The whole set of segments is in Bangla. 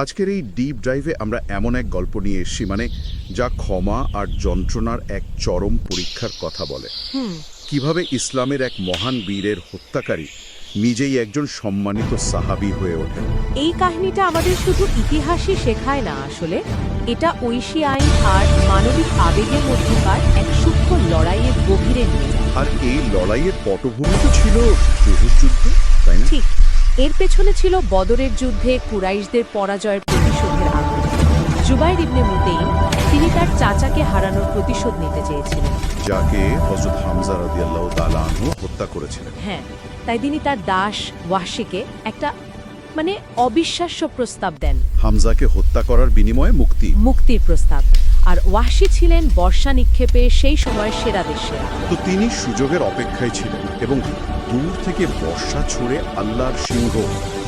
আজকের এই ডিপ ড্রাইভে আমরা এমন এক গল্প নিয়ে এসেছি মানে যা ক্ষমা আর যন্ত্রণার এক চরম পরীক্ষার কথা বলে। কীভাবে ইসলামের এক মহান বীরের হত্যাকারী নিজেই একজন সম্মানিত সাহাবি হয়ে ওঠেন। এই কাহিনীটা আমাদের শুধু ইতিহাসই শেখায় না আসলে। এটা ঐশী আইন আর মানবিক আবেগের মধ্যকার এক সূক্ষ্ম লড়াইয়ের গভীরে নিয়ে আর এই লড়াইয়ের পটভূমি তো ছিল যুদ্ধ তাই না? ঠিক। এর পেছনে ছিল বদরের যুদ্ধে কুরাইশদের পরাজয়ের প্রতিশোধের আগ্রহ জুবাইর ইবনে মুতেইন তিনি তার চাচাকে হারানোর প্রতিশোধ নিতে চেয়েছিলেন। যাকে হজরত হামজা রাদিয়াল্লাহ তাআলা আনহু হত্যা করেছিলেন। হ্যাঁ তাই তিনি তার দাস ওয়াসিকে একটা মানে অবিশ্বাস্য প্রস্তাব দেন। হামজাকে হত্যা করার বিনিময়ে মুক্তি। মুক্তির প্রস্তাব। আর ওয়াসি ছিলেন বর্ষা নিক্ষেপে সেই সময় সেরাদের সেরা তো তিনি সুযোগের অপেক্ষায় ছিলেন এবং দূর থেকে বর্ষা ছুড়ে আল্লাহর সিংহ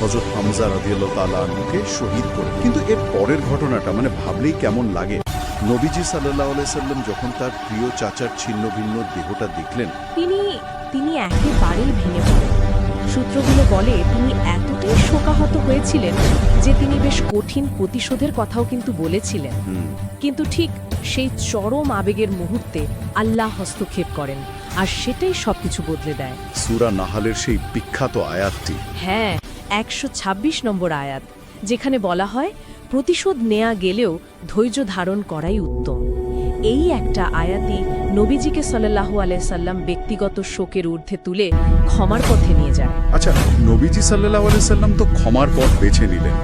হজরত হামজা রাদিয়াল্লাহ তাআলা শহীদ করে। কিন্তু এর পরের ঘটনাটা মানে ভাবলেই কেমন লাগে। নবীজি সাল্লাহ সাল্লাম যখন তার প্রিয় চাচার ছিন্ন ভিন্ন দেহটা দেখলেন তিনি তিনি একেবারেই ভেঙে পড়েন। সূত্রগুলো বলে তিনি এতটাই শোকাহত হয়েছিলেন যে তিনি বেশ কঠিন প্রতিশোধের কথাও কিন্তু বলেছিলেন। কিন্তু ঠিক সেই চরম আবেগের মুহূর্তে আল্লাহ হস্তক্ষেপ করেন। আর সেটাই সবকিছু বদলে দেয়। সূরা নাহালের সেই বিখ্যাত আয়াতটি। হ্যাঁ একশো ছাব্বিশ নম্বর আয়াত যেখানে বলা হয় প্রতিশোধ নেয়া গেলেও ধৈর্য ধারণ করাই উত্তম। এই একটা আয়াতই নবীজিকে সাল্লাহু আলাইসাল্লাম ব্যক্তিগত শোকের ঊর্ধ্বে তুলে ক্ষমার পথে নিয়ে যায়। আচ্ছা নবীজি সাল্লাহ সাল্লাম তো ক্ষমার পথ বেছে নিলেন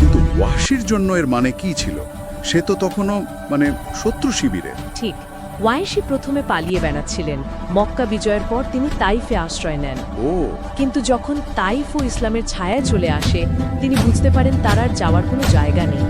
কিন্তু ওয়াসির জন্য এর মানে কি ছিল? সে তো তখনও মানে শত্রু শিবিরে ঠিক। ওয়াইশি প্রথমে পালিয়ে বেড়াচ্ছিলেন। মক্কা বিজয়ের পর তিনি তাইফে আশ্রয় নেন। ও। কিন্তু যখন তাইফ ও ইসলামের ছায়ায় চলে আসে তিনি বুঝতে পারেন তার আর যাওয়ার কোনো জায়গা নেই।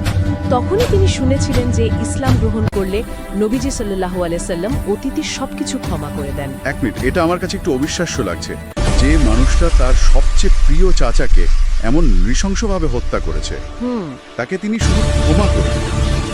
তখনই তিনি শুনেছিলেন যে ইসলাম গ্রহণ করলে নবীজি সাল্লাহু আলাইসাল্লাম অতীতের সবকিছু ক্ষমা করে দেন। এক মিনিট এটা আমার কাছে একটু অবিশ্বাস্য লাগছে। যে মানুষটা তার সবচেয়ে প্রিয় চাচাকে এমন নৃশংসভাবে হত্যা করেছে হুম। তাকে তিনি শুধু ক্ষমা করলেন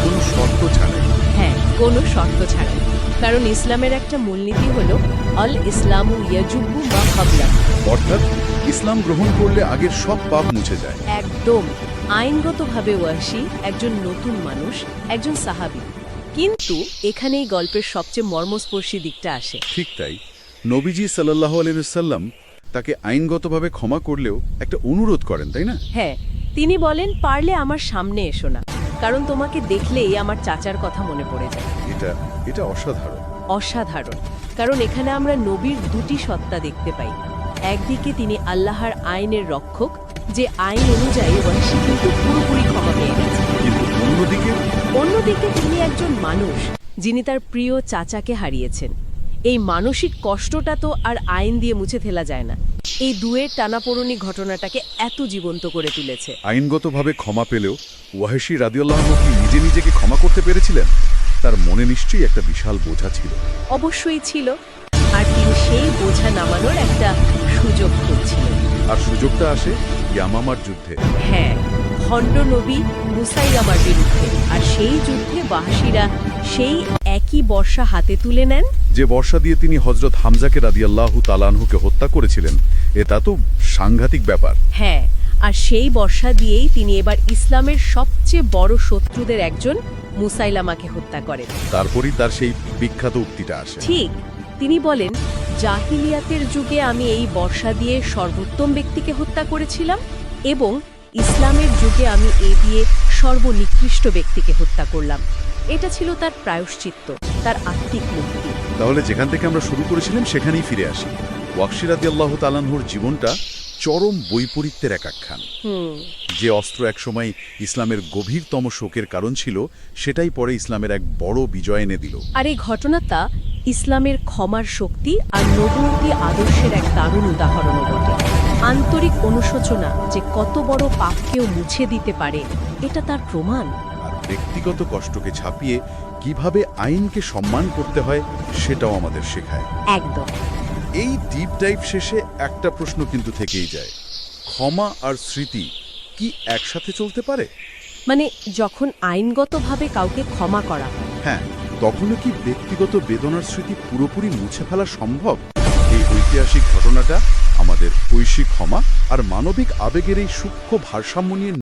কোনো শর্ত ছাড়াই হ্যাঁ কোনো শর্ত ছাড়া কারণ ইসলামের একটা মূলনীতি হলো অল ইসলামু ইয়াজুব্বু মা কাবলা। অর্থাৎ ইসলাম গ্রহণ করলে আগের সব পাপ মুছে যায়। একদম। আইনগতভাবে ওয়াসি একজন নতুন মানুষ একজন সাহাবি। কিন্তু এখানেই গল্পের সবচেয়ে মর্মস্পর্শী দিকটা আসে। ঠিক তাই। নবীজি সাল্লাহ আলসাল্লাম তাকে আইনগতভাবে ক্ষমা করলেও একটা অনুরোধ করেন তাই না? হ্যাঁ তিনি বলেন পারলে আমার সামনে এসো না। কারণ তোমাকে দেখলেই আমার চাচার কথা মনে পড়ে যায়। এটা এটা অসাধারণ। অসাধারণ। কারণ এখানে আমরা নবীর দুটি সত্তা দেখতে পাই। একদিকে তিনি আল্লাহর আইনের রক্ষক যে আইন অনুযায়ী ওয়াসি কিন্তু পুরোপুরি ক্ষমা পেয়ে গেছে কিন্তু অন্যদিকে? অন্যদিকে তিনি একজন মানুষ যিনি তার প্রিয় চাচাকে হারিয়েছেন। এই মানসিক কষ্টটা তো আর আইন দিয়ে মুছে ফেলা যায় না। এই দুয়ের টানাপোড়নি ঘটনাটাকে এত জীবন্ত করে তুলেছে। আইনগতভাবে ক্ষমা পেলেও ওয়াহেশি রাদিউল্লাহ কি নিজে নিজেকে ক্ষমা করতে পেরেছিলেন? তার মনে নিশ্চয়ই একটা বিশাল বোঝা ছিল। অবশ্যই ছিল আর তিনি সেই বোঝা নামানোর একটা সুযোগ খুঁজছিলেন। আর সুযোগটা আসে ইয়ামামার যুদ্ধে। হ্যাঁ খণ্ড নবী মুসাইলামার বিরুদ্ধে। আর সেই যুদ্ধে বাহাসিরা সেই একই বর্ষা হাতে তুলে নেন। যে বর্ষা দিয়ে তিনি হজরত হামজাকে রাদিয়াল্লাহু তালানহুকে হত্যা করেছিলেন এটা তো সাংঘাতিক ব্যাপার। হ্যাঁ আর সেই বর্ষা দিয়েই তিনি এবার ইসলামের সবচেয়ে বড় শত্রুদের একজন মুসাইলামাকে হত্যা করেন। তারপরই তার সেই বিখ্যাত উক্তিটা আসে। ঠিক তিনি বলেন জাহিলিয়াতের যুগে আমি এই বর্ষা দিয়ে সর্বোত্তম ব্যক্তিকে হত্যা করেছিলাম এবং ইসলামের যুগে আমি এ দিয়ে সর্বনিকৃষ্ট ব্যক্তিকে হত্যা করলাম। এটা ছিল তার প্রায়শ্চিত্ত তার আত্মিক মুক্তি। তাহলে যেখান থেকে আমরা শুরু করেছিলাম সেখানেই ফিরে আসি। ওয়াকশি রাদিয়াল্লাহু তালানহুর জীবনটা চরম বৈপরীত্যের এক আখ্যান। যে অস্ত্র একসময় ইসলামের গভীরতম শোকের কারণ ছিল সেটাই পরে ইসলামের এক বড় বিজয় এনে দিল। আর এই ঘটনাটা ইসলামের ক্ষমার শক্তি আর নবুয়তি আদর্শের এক দারুণ উদাহরণও বটে। আন্তরিক অনুশোচনা যে কত বড় পাপকেও মুছে দিতে পারে এটা তার প্রমাণ। আর ব্যক্তিগত কষ্টকে ছাপিয়ে কীভাবে আইনকে সম্মান করতে হয় সেটাও আমাদের শেখায়। একদম। এই ডিপ ডাইভ শেষে একটা প্রশ্ন কিন্তু থেকেই যায়। ক্ষমা আর স্মৃতি কি একসাথে চলতে পারে? মানে যখন আইনগতভাবে কাউকে ক্ষমা করা হ্যাঁ তখনও কি ব্যক্তিগত বেদনার স্মৃতি পুরোপুরি মুছে ফেলা সম্ভব? এই ঐতিহাসিক ঘটনাটা আমাদের ঐশী ক্ষমা আর মানবিক আবেগের এই সূক্ষ্ম ভারসাম্য নিয়ে